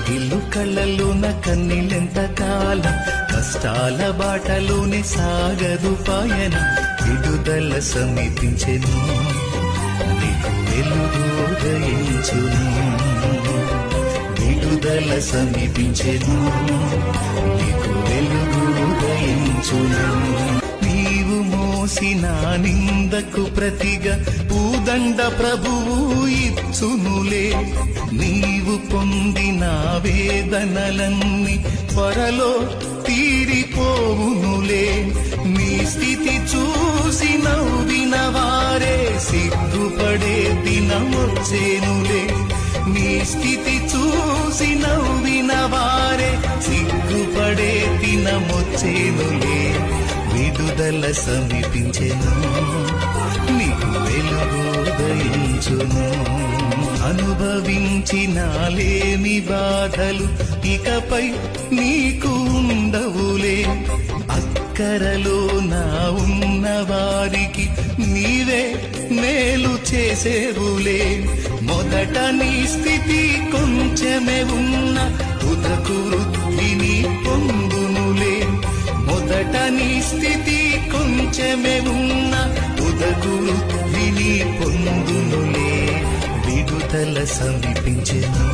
కౌగిల్లు కళ్ళలోన కన్నీళ్ళెంత కాలం? కష్టాల బాటలోనే సాగదు పాయన. విడుదల సమీపించెను నీకు వెలుగు ఉదయించును. విడుదల సమీపించెను నీకు వెలుగు ఉదయించును. మోసిన నిందకు ప్రతిగా పూదండ ప్రభువు ఇచ్చునులే. నీవు పొందిన వేదనలన్నీ త్వరలో తీరిపోవునులే. నీ స్థితి చూసి నవ్విన వారే సిగ్గుపడే దినమొచ్చేనులే నీ స్థితి చూసి నవ్విన వారే సిగ్గుపడే దినమొచ్చేనులే విడుదల సమీపించెను నీకు వెలుగు ఉదయించును. అనుభవించినాలేమి బాధలు ఇకపై నీకు ఉండవులే అక్కరలో నా ఉన్న వారికి నీవే మేలు చేసేవులే. మొదట నీ స్థితి కొంచెమే ఉన్న ఉదకు వృద్ధిని పొందునులే. మొదట నీ స్థితి కొంచెమే ఉన్న ఉదకు వృద్ధిని పొందునులే విడుదల సమీపించెను.